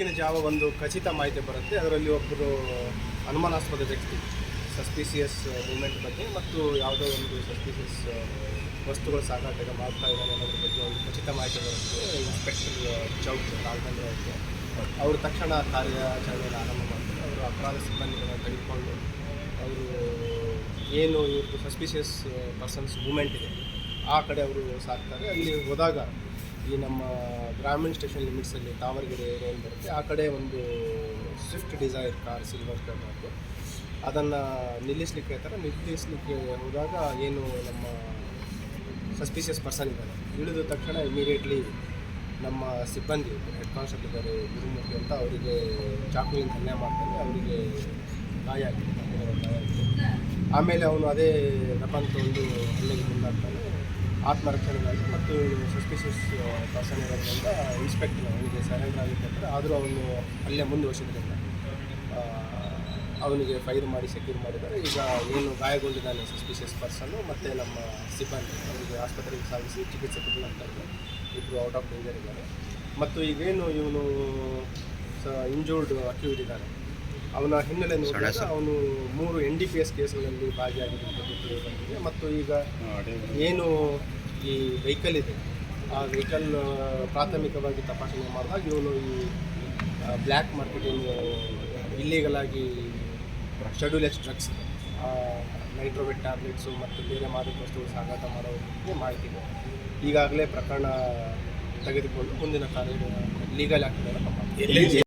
ಬೆಳಗಿನ ಜಾವ ಒಂದು ಖಚಿತ ಮಾಹಿತಿ ಬರುತ್ತೆ. ಅದರಲ್ಲಿ ಒಬ್ಬರು ಅನುಮಾನಾಸ್ಪದ ವ್ಯಕ್ತಿ, ಸಸ್ಪಿಸಿಯಸ್ ಮೂಮೆಂಟ್ ಬಗ್ಗೆ ಮತ್ತು ಯಾವುದೋ ಒಂದು ಸಸ್ಪಿಸಿಯಸ್ ವಸ್ತುಗಳ ಸಾಗಾಟ ಮಾಡ್ತಾ ಇದ್ದಾರೆ ಅನ್ನೋದ್ರ ಬಗ್ಗೆ ಒಂದು ಖಚಿತ ಮಾಹಿತಿ ಬರುತ್ತೆ. ಇನ್ಸ್ಪೆಕ್ಟರ್ ಚೌಕ್ ನಾಲ್ಕಂದ್ರೆ ಅವ್ರಿಗೆ. ಅವರು ತಕ್ಷಣ ಕಾರ್ಯಾಚರಣೆಯನ್ನು ಆರಂಭ ಮಾಡ್ತಾರೆ. ಅವರು ಅಪರಾಧ ಸಿಬ್ಬಂದಿಗಳನ್ನು ತೆಗೆದುಕೊಂಡು ಅವರು ಏನು ಇವ್ರದ್ದು ಸಸ್ಪಿಷಿಯಸ್ ಪರ್ಸನ್ಸ್ ಮೂಮೆಂಟ್ ಇದೆ, ಆ ಕಡೆ ಅವರು ಸಾಕ್ತಾರೆ. ಅಲ್ಲಿ ಹೋದಾಗ ಈ ನಮ್ಮ ಗ್ರಾಮೀಣ ಸ್ಟೇಷನ್ ಲಿಮಿಟ್ಸಲ್ಲಿ ದಾವಣಗೆರೆ ಏರಿಯಾ ಬರುತ್ತೆ. ಆ ಕಡೆ ಒಂದು ಸ್ವಿಫ್ಟ್ ಡಿಸೈರ್ ಕಾರ್ ಸಿಲ್ವರ್ ಕಲರ್ದು ಅದನ್ನು ನಿಲ್ಲಿಸಲಿಕ್ಕೆ ಹೇಳ್ತಾರೆ ನಿಲ್ಲಿಸಲಿಕ್ಕೆ ಹೋದಾಗ ಏನು ನಮ್ಮ ಸಸ್ಪಿಷಿಯಸ್ ಪರ್ಸನ್ ಇದ್ದಾರೆ ಇಳಿದ ತಕ್ಷಣ ಇಮಿಡಿಯೇಟ್ಲಿ ನಮ್ಮ ಸಿಬ್ಬಂದಿ ಹೆಡ್ ಕಾನ್ಸ್ಟೇಬಲ್ ಇದ್ದಾರೆ, ಗುರುಮೂರ್ತಿ ಅಂತ ಅವರಿಗೆ ಚಾಕುವಿನ ಹಲ್ಲೆ ಮಾಡ್ತಾರೆ ಅವರಿಗೆ ಗಾಯ ಆಗಿದೆ ಆಮೇಲೆ ಅವನು ಅದೇ ವೆಪನ್ ಒಂದು ಹಳ್ಳಿಗೆ ಮುಂದಾಗ್ತಾನೆ. ಆತ್ಮರಕ್ಷಣೆಗಾಗಿ ಮತ್ತು ಸಸ್ಪಿಷಿಯಸ್ ಪರ್ಸನ್ ಇರೋದ್ರಿಂದ ಇನ್ಸ್ಪೆಕ್ಟರ್ ಅವನಿಗೆ ಸರೆಂಡರ್ ಅಂದರೆ ಆದರೂ ಅವನು ಅಲ್ಲೇ ಮುಂದುವರಿಸಿದ್ರಿಂದ ಅವನಿಗೆ ಫೈರ್ ಮಾಡಿ, ಸೆಕ್ಯೂರ್ ಮಾಡಿದ್ದಾರೆ. ಈಗ ಏನು ಗಾಯಗೊಂಡಿದ್ದಾನೆ ಸಸ್ಪಿಷಿಯಸ್ ಪರ್ಸನ್ನು ಮತ್ತು ನಮ್ಮ ಸಿಬ್ಬಂದಿ. ಅವರಿಗೆ ಆಸ್ಪತ್ರೆಗೆ ಸಾಗಿಸಿ ಚಿಕಿತ್ಸೆ ಕೊಡಲಾಗ್ತಾ ಇಬ್ಬರು ಔಟ್ ಆಫ್ ಡೇಂಜರ್ ಇದ್ದಾರೆ. ಮತ್ತು ಈಗೇನು ಇವನು, ಸ, ಇಂಜೂರ್ಡ್ ಅಕ್ಯೂಟ್ ಇದ್ದಾನೆ. ಅವನ ಹಿನ್ನೆಲೆ ನೋಡಿದಾಗ ಅವನು ಮೂರು ಎನ್ ಡಿ ಪಿ ಎಸ್ ಕೇಸ್ಗಳಲ್ಲಿ ಭಾಗಿಯಾಗಿರುವಂಥದ್ದು ತಿಳಿದು ಬಂದಿದೆ ಮತ್ತು ಈಗ ಏನು ಈ ವೆಹಿಕಲ್ ಇದೆ ಆ ವೆಹಿಕಲ್ ಪ್ರಾಥಮಿಕವಾಗಿ ತಪಾಸಣೆ ಮಾಡಿದಾಗ ಇವನು ಈ ಬ್ಲ್ಯಾಕ್ ಮಾರ್ಕೆಟಿಂಗ್ ಇಲ್ಲೀಗಲ್ ಆಗಿ schedule X drugs Nitravet tablets ಮತ್ತು ಬೇರೆ ಮಾದಕ ವಸ್ತುಗಳು ಸಾಗಾಟ ಮಾಡೋದಕ್ಕೆ ಮಾಹಿತಿ ಇದೆ. ಈಗಾಗಲೇ ಪ್ರಕರಣ ತೆಗೆದುಕೊಂಡು ಮುಂದಿನ ಕಾರ್ಯ ಲೀಗಲ್ ಆ್ಯಕ್ಟ್